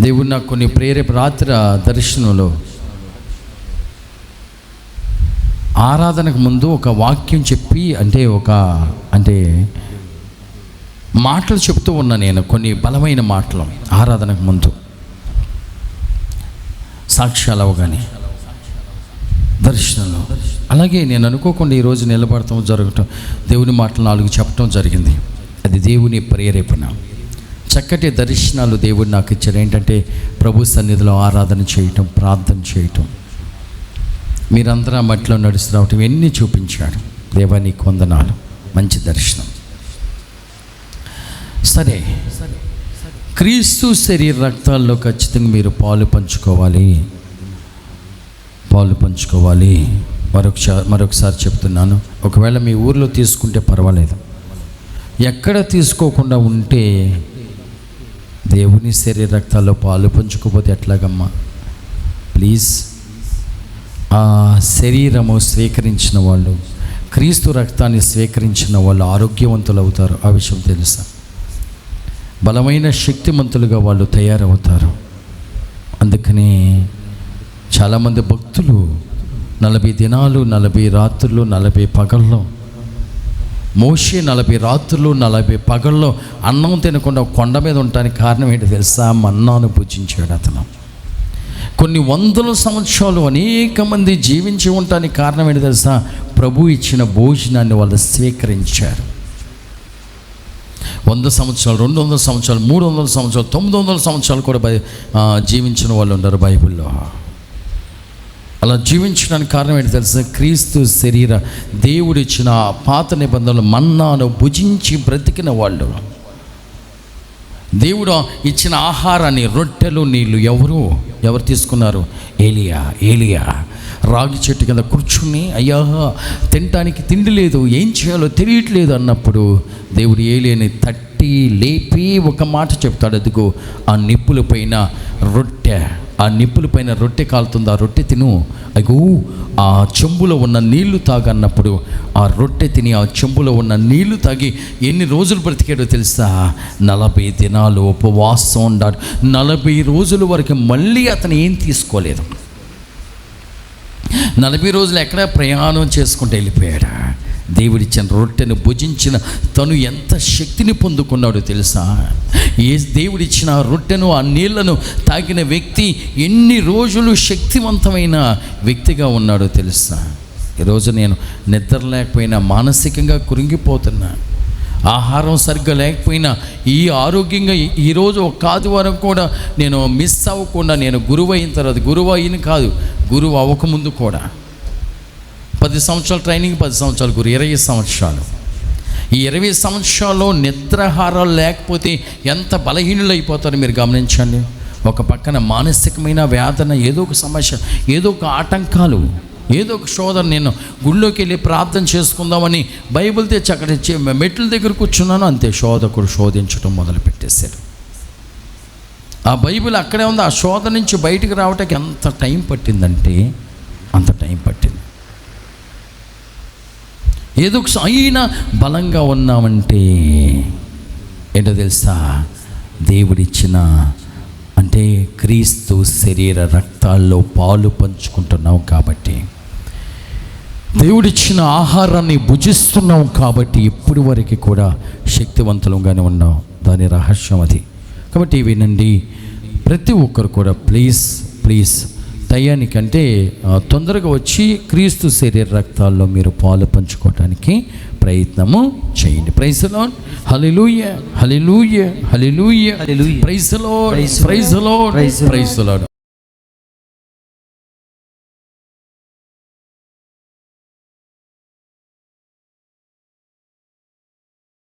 దేవుడు నాకు కొన్ని ప్రేరేప రాత్రి దర్శనంలో ఆరాధనకు ముందు ఒక వాక్యం చెప్పి అంటే ఒక అంటే మాటలు చెప్తూ ఉన్నా నేను కొన్ని బలమైన మాటలు ఆరాధనకు ముందు. సాక్ష్యాలు అవగానే దర్శనంలో. అలాగే నేను అనుకోకుండా ఈరోజు నిలబడటం జరగటం దేవుని మాటలు నాలుగు చెప్పటం జరిగింది. అది దేవుని ప్రేరేపణ. చక్కటి దర్శనాలు దేవుడు నాకు ఇచ్చారు ఏంటంటే ప్రభు సన్నిధిలో ఆరాధన చేయటం ప్రార్థన చేయటం. మీరందరూ మట్లో మట్టిలో ఇవన్నీ రావటం చూపించాడు. దేవా కొందనాలు మంచి దర్శనం. సరే. క్రీస్తు శరీర రక్తాల్లో ఖచ్చితంగా మీరు పాలు పంచుకోవాలి. పాలు పంచుకోవాలి. మరొకసారి మరొకసారి చెప్తున్నాను. ఒకవేళ మీ ఊర్లో తీసుకుంటే పర్వాలేదు. ఎక్కడ తీసుకోకుండా ఉంటే దేవుని శరీర రక్తాల్లో పాలు పంచుకోపోతే ఎట్లాగమ్మా? ప్లీజ్ ఆ శరీరము స్వీకరించిన వాళ్ళు క్రీస్తు రక్తాన్ని స్వీకరించిన వాళ్ళు ఆరోగ్యవంతులు అవుతారు. ఆ విషయం తెలుసా? బలమైన శక్తిమంతులుగా వాళ్ళు తయారవుతారు. అందుకని చాలామంది భక్తులు నలభై దినాలు నలభై రాత్రులు నలభై పగల్లో మోషే నలభై రాత్రులు నలభై పగల్లో అన్నం తినకుండా కొండ మీద ఉండటానికి కారణం ఏంటి తెలుసా? మన్నాను పూజించాడు అతను. కొన్ని వందల సంవత్సరాలు అనేక మంది జీవించి ఉండటానికి కారణం ఏంటి తెలుసా? ప్రభు ఇచ్చిన భోజనాన్ని వాళ్ళు స్వీకరించారు. వంద సంవత్సరాలు రెండు వందల సంవత్సరాలు మూడు వందల సంవత్సరాలు తొమ్మిది వందల సంవత్సరాలు కూడా బై జీవించిన వాళ్ళు ఉన్నారు బైబిల్లో. అలా జీవించడానికి కారణం ఏంటి తెలుసా? క్రీస్తు శరీర దేవుడిచ్చిన పాత నిబంధనలు మన్నాను భుజించి బ్రతికిన వాళ్ళు. దేవుడు ఇచ్చిన ఆహారాన్ని రొట్టెలు నీళ్ళు ఎవరు? ఎవరు తీసుకున్నారు? ఏలియా ఏలియా. రాగి చెట్టు కింద కూర్చుని అయ్యా తినటానికి తిండి లేదు ఏం చేయాలో తెలియట్లేదు అన్నప్పుడు దేవుడు ఏలియని తట్టి లేపి ఒక మాట చెప్తాడు. అదిగో ఆ నిప్పుల పైన రొట్టె ఆ నిప్పుల పైన రొట్టె కాలుతుంది ఆ రొట్టె తిను. అగో ఆ చెంబులో ఉన్న నీళ్ళు తాగన్నప్పుడు ఆ రొట్టె తిని ఆ చెంబులో ఉన్న నీళ్ళు తాగి ఎన్ని రోజులు బ్రతికాడో తెలుసా? నలభై దినాలు ఉపవాసం ఉన్నాడు నలభై రోజుల వరకు మళ్ళీ అతను ఏం తీసుకోలేదు. నలభై రోజులు ఎక్కడ ప్రయాణం చేసుకుంటూ వెళ్ళిపోయాడు? దేవుడిచ్చిన రొట్టెను భుజించిన తను ఎంత శక్తిని పొందుకున్నాడో తెలుసా? ఏ దేవుడిచ్చిన రొట్టెను ఆ నీళ్ళను తాగిన వ్యక్తి ఎన్ని రోజులు శక్తివంతమైన వ్యక్తిగా ఉన్నాడో తెలుసా? ఈరోజు నేను నిద్ర లేకపోయినా మానసికంగా కురింగిపోతున్నా ఆహారం సరిగ్గా లేకపోయినా ఈ ఆరోగ్యంగా ఈ- ఈరోజు ఒక ఆదివారం కూడా నేను మిస్ అవ్వకుండా నేను గురువు అయిన తర్వాత గురువు అయిన కాదు గురువు అవ్వకముందు కూడా పది సంవత్సరాల ట్రైనింగ్ పది సంవత్సరాలు గురు. ఇరవై సంవత్సరాలు. ఈ ఇరవై సంవత్సరాల్లో నిద్రాహారాలు లేకపోతే ఎంత బలహీనులు అయిపోతారో మీరు గమనించండి. ఒక పక్కన మానసికమైన వేదన ఏదో ఒక సమస్య ఏదో ఒక ఆటంకాలు ఏదో ఒక శోధన నేను గుళ్ళోకి వెళ్ళి ప్రార్థన చేసుకుందామని బైబిల్ తెచ్చి అక్కడ మెట్ల దగ్గర కూర్చున్నాను అంతే శోధకుడు శోధించడం మొదలుపెట్టేశారు ఆ బైబిల్ అక్కడే ఉంది. ఆ శోధ నుంచి బయటికి రావటానికి ఎంత టైం పట్టిందంటే అంత టైం పట్టింది. ఏదో అయినా బలంగా ఉన్నామంటే ఏంటో తెలుసా? దేవుడిచ్చిన అంటే క్రీస్తు శరీర రక్తాల్లో పాలు పంచుకుంటున్నాం కాబట్టి దేవుడిచ్చిన ఆహారాన్ని భుజిస్తున్నాం కాబట్టి ఇప్పటి వరకు కూడా శక్తివంతులంగానే ఉన్నాం. దాని రహస్యం అది. కాబట్టి వినండి ప్రతి ఒక్కరు కూడా ప్లీజ్ ప్లీజ్ టయానికంటే ఆ, తొందరగా వచ్చి క్రీస్తు శరీర రక్తాల్లో మీరు పాలు పంచుకోవటానికి ప్రయత్నము చేయండి. ప్రైజ్లో హలిలూయ హలిలూయ హలిలూయ హల్లెలూయా. ప్రైజ్లో Praise